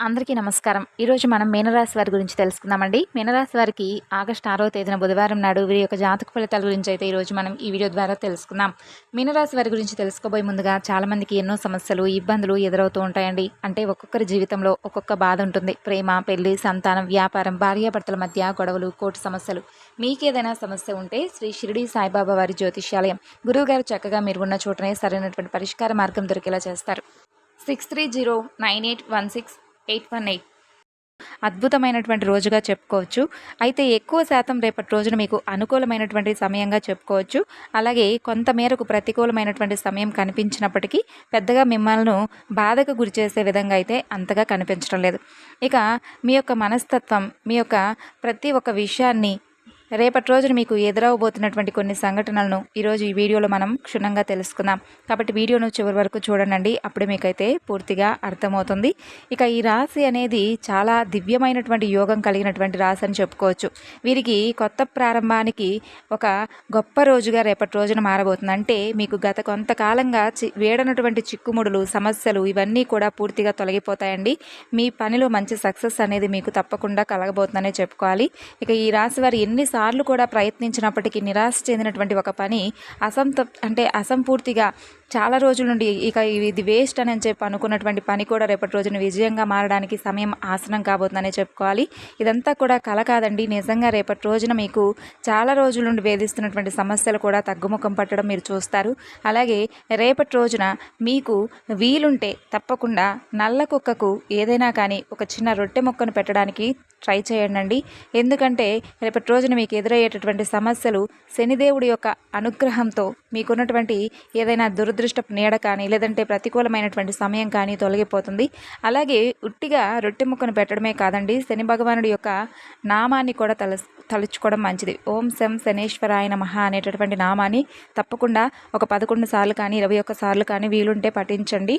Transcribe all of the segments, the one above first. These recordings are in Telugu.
అందరికీ నమస్కారం. ఈరోజు మనం మీనరాశి వారి గురించి తెలుసుకుందామండి. మీనరాశి వారికి ఆగస్టు ఆరో తేదీన బుధవారం నాడు వీరి యొక్క జాతక ఫలితాల గురించి అయితే ఈరోజు మనం ఈ వీడియో ద్వారా తెలుసుకుందాం. మీనరాశి వారి గురించి తెలుసుకోబోయే ముందుగా చాలామందికి ఎన్నో సమస్యలు ఇబ్బందులు ఎదురవుతూ ఉంటాయండి. అంటే ఒక్కొక్కరి జీవితంలో ఒక్కొక్క బాధ ఉంటుంది. ప్రేమ పెళ్ళి సంతానం వ్యాపారం భార్యాభర్తల మధ్య గొడవలు కోర్టు సమస్యలు. మీకేదైనా సమస్య ఉంటే శ్రీ షిరిడి సాయిబాబా వారి జ్యోతిష్యాలయం. గురువుగారు చక్కగా మీరు ఉన్న చోటనే సరైనటువంటి పరిష్కార మార్గం దొరికేలా చేస్తారు. Six three zero nine eight one six eight one eight. అద్భుతమైనటువంటి రోజుగా చెప్పుకోవచ్చు. అయితే ఎక్కువ శాతం రేపటి రోజున మీకు అనుకూలమైనటువంటి సమయంగా చెప్పుకోవచ్చు. అలాగే కొంతమేరకు ప్రతికూలమైనటువంటి సమయం కనిపించినప్పటికీ పెద్దగా మిమ్మల్ని బాధకు గురి చేసే విధంగా అయితే అంతగా కనిపించడం లేదు. ఇక మీ యొక్క మనస్తత్వం మీ యొక్క ప్రతి ఒక్క విషయాన్ని రేపటి రోజున మీకు ఎదురవబోతున్నటువంటి కొన్ని సంఘటనలను ఈరోజు ఈ వీడియోలో మనం క్షుణ్ణంగా తెలుసుకుందాం. కాబట్టి వీడియోను చివరి వరకు చూడండి అప్పుడే మీకైతే పూర్తిగా అర్థమవుతుంది. ఇక ఈ రాశి అనేది చాలా దివ్యమైనటువంటి యోగం కలిగినటువంటి రాశి అని చెప్పుకోవచ్చు. వీరికి కొత్త ప్రారంభానికి ఒక గొప్ప రోజుగా రేపటి రోజున మారబోతుంది. అంటే మీకు గత కొంతకాలంగా చి వేడనటువంటి చిక్కుముడులు సమస్యలు ఇవన్నీ కూడా పూర్తిగా తొలగిపోతాయండి. మీ పనిలో మంచి సక్సెస్ అనేది మీకు తప్పకుండా కలగబోతుందనే చెప్పుకోవాలి. ఇక ఈ రాశి వారు ఎన్ని సార్లు కూడా ప్రయత్నించినప్పటికీ నిరాశ చెందినటువంటి ఒక పని అసంత అంటే అసంపూర్తిగా చాలా రోజుల నుండి ఇక ఇది వేస్ట్ అని చెప్పి అనుకున్నటువంటి పని కూడా రేపటి రోజున విజయంగా మారడానికి సమయం ఆసనం కాబోతుందనే చెప్పుకోవాలి. ఇదంతా కూడా కల కాదండి. నిజంగా రేపటి రోజున మీకు చాలా రోజుల నుండి వేధిస్తున్నటువంటి సమస్యలు కూడా తగ్గుముఖం పట్టడం మీరు చూస్తారు. అలాగే రేపటి రోజున మీకు వీలుంటే తప్పకుండా నల్ల కుక్కకు ఏదైనా కానీ ఒక చిన్న రొట్టె మొక్కను పెట్టడానికి ట్రై చేయండి ఎందుకంటే రేపటి రోజున మీకు ఎదురయ్యేటటువంటి సమస్యలు శనిదేవుడి యొక్క అనుగ్రహంతో మీకున్నటువంటి ఏదైనా దురదృష్టపు నీడ కానీ లేదంటే ప్రతికూలమైనటువంటి సమయం కానీ తొలగిపోతుంది. అలాగే ఉట్టిగా రొట్టె ముక్కను పెట్టడమే కాదండి శని భగవానుడి యొక్క నామాన్ని కూడా తల తలుచుకోవడం మంచిది. ఓం శం శనేశ్వరాయన మహా అనేటటువంటి నామాన్ని తప్పకుండా ఒక పదకొండు సార్లు కానీ ఇరవై ఒక్క సార్లు కానీ వీలుంటే పఠించండి.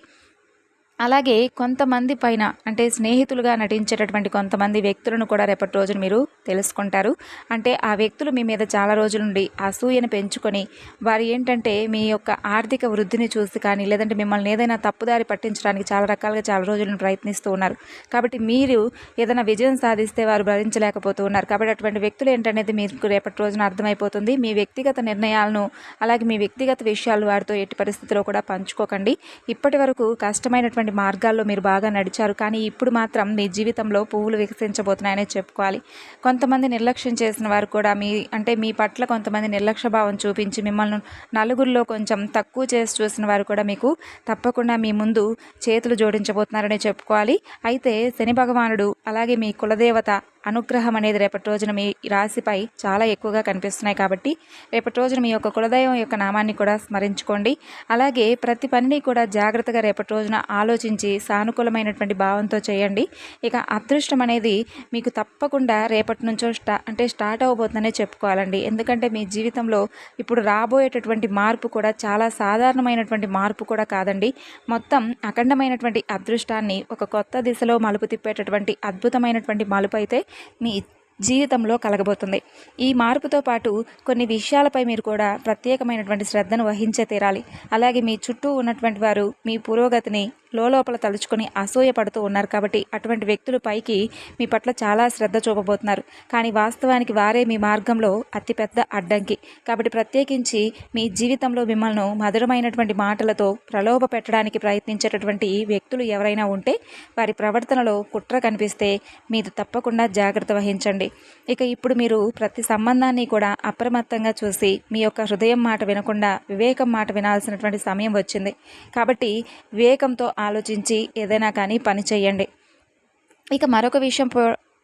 అలాగే కొంతమంది పైన అంటే స్నేహితులుగా నటించేటటువంటి కొంతమంది వ్యక్తులను కూడా రేపటి రోజున మీరు తెలుసుకుంటారు. అంటే ఆ వ్యక్తులు మీ మీద చాలా రోజుల నుండి అసూయను పెంచుకొని వారు ఏంటంటే మీ యొక్క ఆర్థిక వృద్ధిని చూసి కానీ లేదంటే మిమ్మల్ని ఏదైనా తప్పుదారి పట్టించడానికి చాలా రకాలుగా చాలా రోజులను ప్రయత్నిస్తూ ఉన్నారు. కాబట్టి మీరు ఏదైనా విజయం సాధిస్తే వారు భరించలేకపోతూ ఉన్నారు. కాబట్టి అటువంటి వ్యక్తులు ఏంటనేది మీకు రేపటి రోజున అర్థమైపోతుంది. మీ వ్యక్తిగత నిర్ణయాలను అలాగే మీ వ్యక్తిగత విషయాలు వారితో ఎట్టి పరిస్థితిలో కూడా పంచుకోకండి. ఇప్పటి వరకు కష్టమైనటువంటి ఉన్నటువంటి మార్గాల్లో మీరు బాగా నడిచారు. కానీ ఇప్పుడు మాత్రం మీ జీవితంలో పువ్వులు వికసించబోతున్నాయనే చెప్పుకోవాలి. కొంతమంది నిర్లక్ష్యం చేసిన వారు కూడా మీ అంటే మీ పట్ల కొంతమంది నిర్లక్ష్య భావం చూపించి మిమ్మల్ని నలుగురిలో కొంచెం తక్కువ చేసి చూసిన వారు కూడా మీకు తప్పకుండా మీ ముందు చేతులు జోడించబోతున్నారనే చెప్పుకోవాలి. అయితే శని భగవానుడు అలాగే మీ కులదేవత అనుగ్రహం అనేది రేపటి రోజున మీ రాశిపై చాలా ఎక్కువగా కనిపిస్తున్నాయి కాబట్టి రేపటి రోజున మీ యొక్క కులదైవం యొక్క నామాన్ని కూడా స్మరించుకోండి. అలాగే ప్రతి పనిని కూడా జాగ్రత్తగా రేపటి రోజున ఆలోచించి సానుకూలమైనటువంటి భావంతో చేయండి. ఇక అదృష్టం అనేది మీకు తప్పకుండా రేపటి నుంచో స్టా అంటే స్టార్ట్ అవ్వబోతుందనే చెప్పుకోవాలండి. ఎందుకంటే మీ జీవితంలో ఇప్పుడు రాబోయేటటువంటి మార్పు కూడా చాలా సాధారణమైనటువంటి మార్పు కూడా కాదండి. మొత్తం అఖండమైనటువంటి అదృష్టాన్ని ఒక కొత్త దిశలో మలుపు తిప్పేటటువంటి అద్భుతమైనటువంటి మలుపు అయితే మీ జీవితంలో కలగబోతుంది. ఈ మార్పుతో పాటు కొన్ని విషయాలపై మీరు కూడా ప్రత్యేకమైనటువంటి శ్రద్ధను వహించే తీరాలి. అలాగే మీ చుట్టూ ఉన్నటువంటి వారు మీ పురోగతిని లోపల తలుచుకొని అసూయపడుతూ ఉన్నారు కాబట్టి అటువంటి వ్యక్తులు పైకి మీ పట్ల చాలా శ్రద్ధ చూపబోతున్నారు. కానీ వాస్తవానికి వారే మీ మార్గంలో అతిపెద్ద అడ్డంకి. కాబట్టి ప్రత్యేకించి మీ జీవితంలో మిమ్మల్ని మధురమైనటువంటి మాటలతో ప్రలోభ పెట్టడానికి ప్రయత్నించేటటువంటి వ్యక్తులు ఎవరైనా ఉంటే వారి ప్రవర్తనలో కుట్ర కనిపిస్తే మీరు తప్పకుండా జాగ్రత్త వహించండి. ఇక ఇప్పుడు మీరు ప్రతి సంబంధాన్ని కూడా అప్రమత్తంగా చూసి మీ యొక్క హృదయం మాట వినకుండా వివేకం మాట వినాల్సినటువంటి సమయం వచ్చింది. కాబట్టి వివేకంతో ఆలోచించి ఏదైనా కానీ పని చేయండి. ఇక మరొక విషయం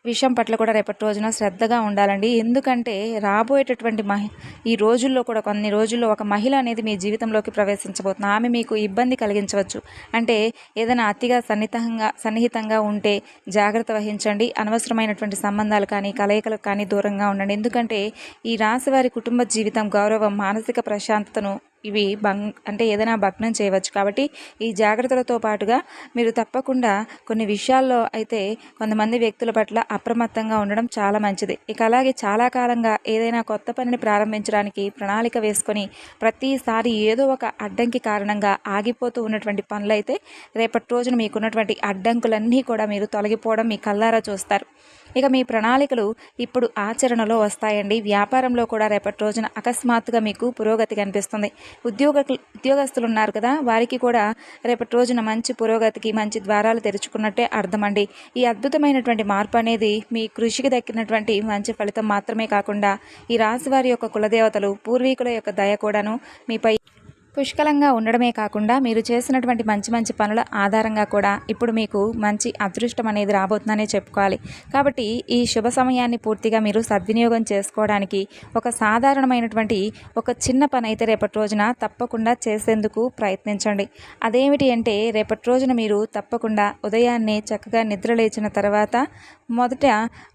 విషయం పట్ల కూడా రేపటి రోజున శ్రద్ధగా ఉండాలండి. ఎందుకంటే రాబోయేటటువంటి మహి ఈ రోజుల్లో కూడా కొన్ని రోజుల్లో ఒక మహిళ అనేది మీ జీవితంలోకి ప్రవేశించబోతుంది ఆమె మీకు ఇబ్బంది కలిగించవచ్చు. అంటే ఏదైనా అతిగా సన్నిహితంగా సన్నిహితంగా ఉంటే జాగ్రత్త వహించండి. అనవసరమైనటువంటి సంబంధాలు కానీ కలయికలకు కానీ దూరంగా ఉండండి. ఎందుకంటే ఈ రాశి వారి కుటుంబ జీవితం గౌరవం మానసిక ప్రశాంతతను ఇవి భంగ్ అంటే ఏదైనా భగ్నం చేయవచ్చు. కాబట్టి ఈ జాగ్రత్తలతో పాటుగా మీరు తప్పకుండా కొన్ని విషయాల్లో అయితే కొంతమంది వ్యక్తుల పట్ల అప్రమత్తంగా ఉండడం చాలా మంచిది. ఇక అలాగే చాలా కాలంగా ఏదైనా కొత్త పనిని ప్రారంభించడానికి ప్రణాళిక వేసుకొని ప్రతిసారి ఏదో ఒక అడ్డంకి కారణంగా ఆగిపోతూ ఉన్నటువంటి పనులైతే రేపటి రోజున మీకున్నటువంటి అడ్డంకులన్నీ కూడా మీరు తొలగిపోవడం మీ కల్లారా చూస్తారు. ఇక మీ ప్రణాళికలు ఇప్పుడు ఆచరణలో వస్తాయండి. వ్యాపారంలో కూడా రేపటి రోజున అకస్మాత్తుగా మీకు పురోగతి కనిపిస్తుంది. ఉద్యోగ ఉద్యోగస్తులు ఉన్నారు కదా వారికి కూడా రేపటి రోజున మంచి పురోగతికి మంచి ద్వారాలు తెరుచుకున్నట్టే అర్థమండి. ఈ అద్భుతమైనటువంటి మార్పు అనేది మీ కృషికి దక్కినటువంటి మంచి ఫలితం మాత్రమే కాకుండా ఈ రాశి వారి యొక్క కులదేవతలు పూర్వీకుల యొక్క దయ కూడాను మీపై పుష్కలంగా ఉండడమే కాకుండా మీరు చేసినటువంటి మంచి మంచి పనుల ఆధారంగా కూడా ఇప్పుడు మీకు మంచి అదృష్టం అనేది రాబోతుందనే చెప్పుకోవాలి. కాబట్టి ఈ శుభ సమయాన్ని పూర్తిగా మీరు సద్వినియోగం చేసుకోవడానికి ఒక సాధారణమైనటువంటి ఒక చిన్న పని అయితే రేపటి రోజున తప్పకుండా చేసేందుకు ప్రయత్నించండి. అదేమిటి అంటే రేపటి రోజున మీరు తప్పకుండా ఉదయాన్నే చక్కగా నిద్ర లేచిన తర్వాత మొదట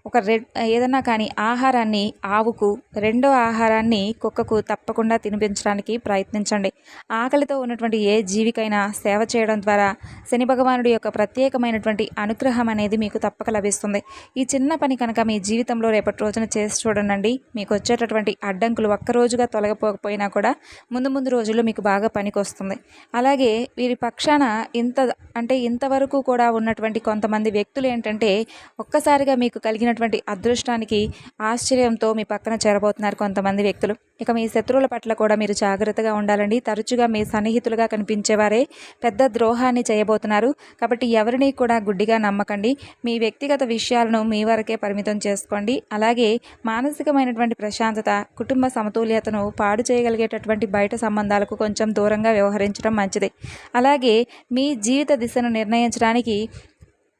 ఒక రెడ్ ఏదన్నా కానీ ఆహారాన్ని ఆవుకు రెండో ఆహారాన్ని కుక్కకు తప్పకుండా తినిపించడానికి ప్రయత్నించండి. ఆకలితో ఉన్నటువంటి ఏ జీవికైనా సేవ చేయడం ద్వారా శని భగవానుడి యొక్క ప్రత్యేకమైనటువంటి అనుగ్రహం అనేది మీకు తప్పక లభిస్తుంది. ఈ చిన్న పని కనుక మీ జీవితంలో రేపటి రోజున చేసి చూడండి మీకు వచ్చేటటువంటి అడ్డంకులు ఒక్కరోజుగా తొలగిపోకపోయినా కూడా ముందు ముందు రోజుల్లో మీకు బాగా పనికొస్తుంది. అలాగే వీరి పక్షాన ఇంత అంటే ఇంతవరకు కూడా ఉన్నటువంటి కొంతమంది వ్యక్తులు ఏంటంటే ఒక్కసారిగా మీకు కలిగినటువంటి అదృష్టానికి ఆశ్చర్యంతో మీ పక్కన చేరబోతున్నారు కొంతమంది వ్యక్తులు. ఇక మీ శత్రువుల పట్ల కూడా మీరు జాగ్రత్తగా ఉండాలండి. తరచుగా మీ సన్నిహితులుగా కనిపించేవారే పెద్ద ద్రోహాన్ని చేయబోతున్నారు. కాబట్టి ఎవరిని కూడా గుడ్డిగా నమ్మకండి. మీ వ్యక్తిగత విషయాలను మీ వరకే పరిమితం చేసుకోండి. అలాగే మానసికమైనటువంటి ప్రశాంతత కుటుంబ సమతుల్యతను పాడు చేయగలిగేటటువంటి బయట సంబంధాలకు కొంచెం దూరంగా వ్యవహరించడం మంచిది. అలాగే మీ జీవిత దిశను నిర్ణయించడానికి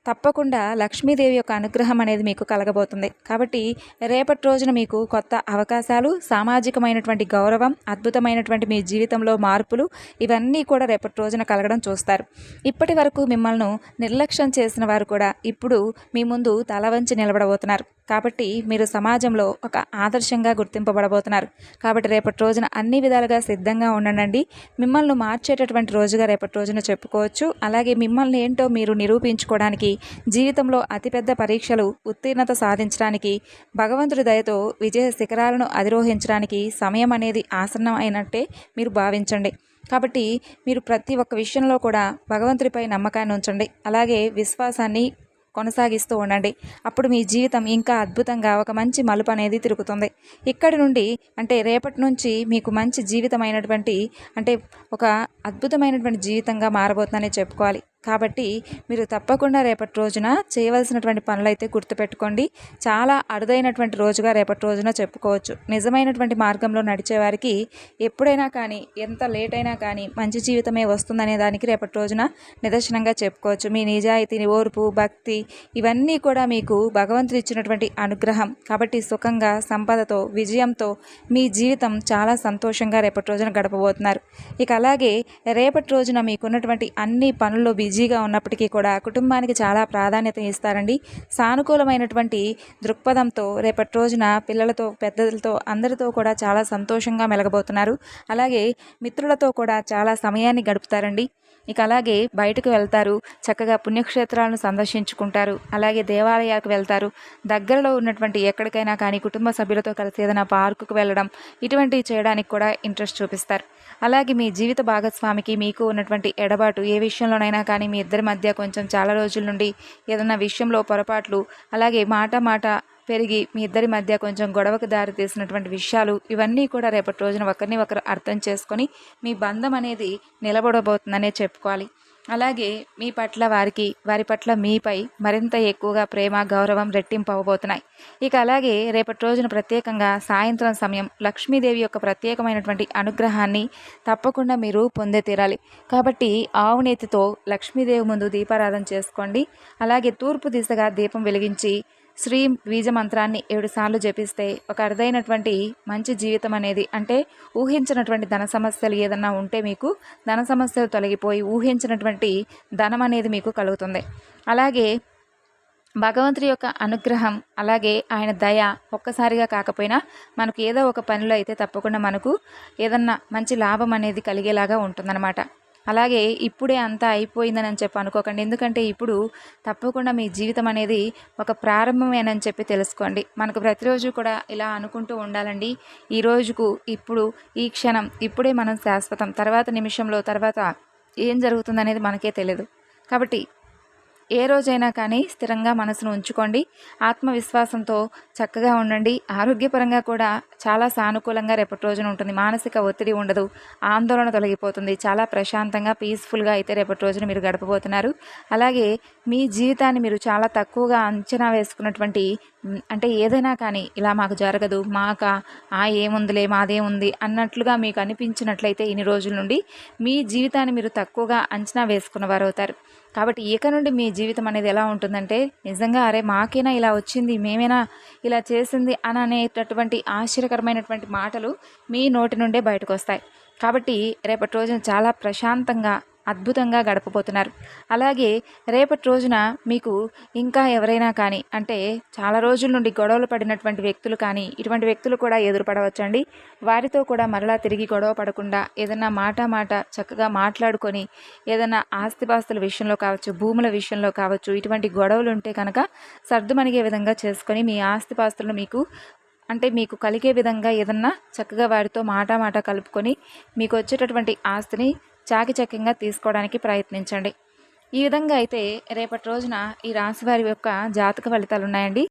తప్పకుండా లక్ష్మీదేవి యొక్క అనుగ్రహం అనేది మీకు కలగబోతుంది. కాబట్టి రేపటి రోజున మీకు కొత్త అవకాశాలు సామాజికమైనటువంటి గౌరవం అద్భుతమైనటువంటి మీ జీవితంలో మార్పులు ఇవన్నీ కూడా రేపటి రోజున కలగడం చూస్తారు. ఇప్పటి వరకు మిమ్మల్ని నిర్లక్ష్యం చేసిన వారు కూడా ఇప్పుడు మీ ముందు తల వంచి నిలబడబోతున్నారు. కాబట్టి మీరు సమాజంలో ఒక ఆదర్శంగా గుర్తింపబడబోతున్నారు. కాబట్టి రేపటి రోజున అన్ని విధాలుగా సిద్ధంగా ఉండండి. మిమ్మల్ని మార్చేటటువంటి రోజుగా రేపటి రోజున చెప్పుకోవచ్చు. అలాగే మిమ్మల్ని ఏంటో మీరు నిరూపించుకోవడానికి జీవితంలో అతిపెద్ద పరీక్షలు ఉత్తీర్ణత సాధించడానికి భగవంతుడి దయతో విజయ శిఖరాలను అధిరోహించడానికి సమయం అనేది ఆసన్నం అయినట్టే మీరు భావించండి. కాబట్టి మీరు ప్రతి ఒక్క విషయంలో కూడా భగవంతుడిపై నమ్మకాన్ని ఉంచండి. అలాగే విశ్వాసాన్ని కొనసాగిస్తూ ఉండండి. అప్పుడు మీ జీవితం ఇంకా అద్భుతంగా ఒక మంచి మలుపు అనేది తిరుగుతుంది. ఇక్కడి నుండి అంటే రేపటి నుంచి మీకు మంచి జీవితం అయినటువంటి అంటే ఒక అద్భుతమైనటువంటి జీవితంగా మారబోతుందనే చెప్పుకోవాలి. కాబట్టి మీరు తప్పకుండా రేపటి రోజున చేయవలసినటువంటి పనులు అయితే గుర్తుపెట్టుకోండి. చాలా అరుదైనటువంటి రోజుగా రేపటి రోజున చెప్పుకోవచ్చు. నిజమైనటువంటి మార్గంలో నడిచేవారికి ఎప్పుడైనా కానీ ఎంత లేట్ అయినా కానీ మంచి జీవితమే వస్తుందనే దానికి రేపటి రోజున నిదర్శనంగా చెప్పుకోవచ్చు. మీ నిజాయితీని ఓర్పు భక్తి ఇవన్నీ కూడా మీకు భగవంతుడు ఇచ్చినటువంటి అనుగ్రహం. కాబట్టి సుఖంగా సంపదతో విజయంతో మీ జీవితం చాలా సంతోషంగా రేపటి రోజున గడపబోతున్నారు. ఇక అలాగే రేపటి రోజున మీకున్నటువంటి అన్ని పనుల్లో బిజీగా ఉన్నప్పటికీ కూడా కుటుంబానికి చాలా ప్రాధాన్యత ఇస్తారండి. సానుకూలమైనటువంటి దృక్పథంతో రేపటి రోజున పిల్లలతో పెద్దలతో అందరితో కూడా చాలా సంతోషంగా మెలగబోతున్నారు. అలాగే మిత్రులతో కూడా చాలా సమయాన్ని గడుపుతారండి. ఇక అలాగే బయటకు వెళ్తారు. చక్కగా పుణ్యక్షేత్రాలను సందర్శించుకుంటారు. అలాగే దేవాలయాలకు వెళ్తారు. దగ్గరలో ఉన్నటువంటి ఎక్కడికైనా కానీ కుటుంబ సభ్యులతో కలిసి ఏదైనా పార్కుకు వెళ్ళడం ఇటువంటివి చేయడానికి కూడా ఇంట్రెస్ట్ చూపిస్తారు. అలాగే మీ జీవిత భాగస్వామికి మీకు ఉన్నటువంటి ఎడబాటు ఏ విషయంలోనైనా కానీ మీ ఇద్దరి మధ్య కొంచెం చాలా రోజుల నుండి ఏదైనా విషయంలో పొరపాట్లు అలాగే మాట మాట పెరిగి మీ ఇద్దరి మధ్య కొంచెం గొడవకు దారి తీసినటువంటి విషయాలు ఇవన్నీ కూడా రేపటి రోజున ఒకరిని ఒకరు అర్థం చేసుకొని మీ బంధం అనేది నిలబడబోతుందనే చెప్పుకోవాలి. అలాగే మీ పట్ల వారికి వారి పట్ల మీపై మరింత ఎక్కువగా ప్రేమ గౌరవం రెట్టింపు అవ్వబోతున్నాయి. ఇక అలాగే రేపటి రోజున ప్రత్యేకంగా సాయంత్రం సమయం లక్ష్మీదేవి యొక్క ప్రత్యేకమైనటువంటి అనుగ్రహాన్ని తప్పకుండా మీరు పొందే తీరాలి. కాబట్టి ఆవునేతితో లక్ష్మీదేవి ముందు దీపారాధన చేసుకోండి. అలాగే తూర్పు దిశగా దీపం వెలిగించి శ్రీ బీజ మంత్రాన్ని ఏడుసార్లు జపిస్తే ఒక అరుదైనటువంటి మంచి జీవితం అనేది అంటే ఊహించినటువంటి ధన సమస్యలు ఏదన్నా ఉంటే మీకు ధన సమస్యలు తొలగిపోయి ఊహించినటువంటి ధనం అనేది మీకు కలుగుతుంది. అలాగే భగవంతుడి యొక్క అనుగ్రహం అలాగే ఆయన దయ ఒక్కసారిగా కాకపోయినా మనకు ఏదో ఒక పనిలో అయితే తప్పకుండా మనకు ఏదన్నా మంచి లాభం అనేది కలిగేలాగా ఉంటుందన్నమాట. అలాగే ఇప్పుడే అంతా అయిపోయిందని అని చెప్పి అనుకోకండి. ఎందుకంటే ఇప్పుడు తప్పకుండా మీ జీవితం అనేది ఒక ప్రారంభమేనని చెప్పి తెలుసుకోండి. మనకు ప్రతిరోజు కూడా ఇలా అనుకుంటూ ఉండాలండి. ఈ రోజుకు ఇప్పుడు ఈ క్షణం ఇప్పుడే మనం శాశ్వతం. తర్వాత నిమిషంలో తర్వాత ఏం జరుగుతుందనేది మనకే తెలియదు కాబట్టి ఏ రోజైనా కానీ స్థిరంగా మనసును ఉంచుకోండి. ఆత్మవిశ్వాసంతో చక్కగా ఉండండి. ఆరోగ్యపరంగా కూడా చాలా సానుకూలంగా రేపటి రోజున ఉంటుంది. మానసిక ఒత్తిడి ఉండదు. ఆందోళన తొలగిపోతుంది. చాలా ప్రశాంతంగా పీస్ఫుల్గా అయితే రేపటి రోజున మీరు గడపబోతున్నారు. అలాగే మీ జీవితాన్ని మీరు చాలా తక్కువగా అంచనా వేసుకున్నటువంటి అంటే ఏదైనా కానీ ఇలా మాకు జరగదు మాక ఆ ఏముందిలే మాదేముంది అన్నట్లుగా మీకు అనిపించినట్లయితే ఇన్ని రోజుల నుండి మీ జీవితాన్ని మీరు తక్కువగా అంచనా వేసుకున్న వారు అవుతారు కాబట్టి ఇక నుండి మీ జీవితం అనేది ఎలా ఉంటుందంటే నిజంగా అరే మాకేనా ఇలా వచ్చింది మేమేనా ఇలా చేసింది అని అనేటటువంటి ఆశ్చర్యకరమైనటువంటి మాటలు మీ నోటి నుండే బయటకు వస్తాయి కాబట్టి రేపటి రోజున చాలా ప్రశాంతంగా అద్భుతంగా గడపబోతున్నారు. అలాగే రేపటి రోజున మీకు ఇంకా ఎవరైనా కానీ అంటే చాలా రోజుల నుండి గొడవలు పడినటువంటి వ్యక్తులు కానీ ఇటువంటి వ్యక్తులు కూడా ఎదురుపడవచ్చండి. వారితో కూడా మరలా తిరిగి గొడవ పడకుండా ఏదైనా మాట మాట చక్కగా మాట్లాడుకొని ఏదైనా ఆస్తిపాస్తుల విషయంలో కావచ్చు భూముల విషయంలో కావచ్చు ఇటువంటి గొడవలు ఉంటే కనుక సర్దుమణిగే విధంగా చేసుకొని మీ ఆస్తిపాస్తులను మీకు అంటే మీకు కలిగే విధంగా ఏదన్నా చక్కగా వారితో మాట మాట కలుపుకొని మీకు వచ్చేటటువంటి ఆస్తిని చాకిచక్యంగా తీసుకోవడానికి ప్రయత్నించండి. ఈ విధంగా అయితే రేపటి రోజున ఈ రాశి వారి యొక్క జాతక ఫలితాలు ఉన్నాయండి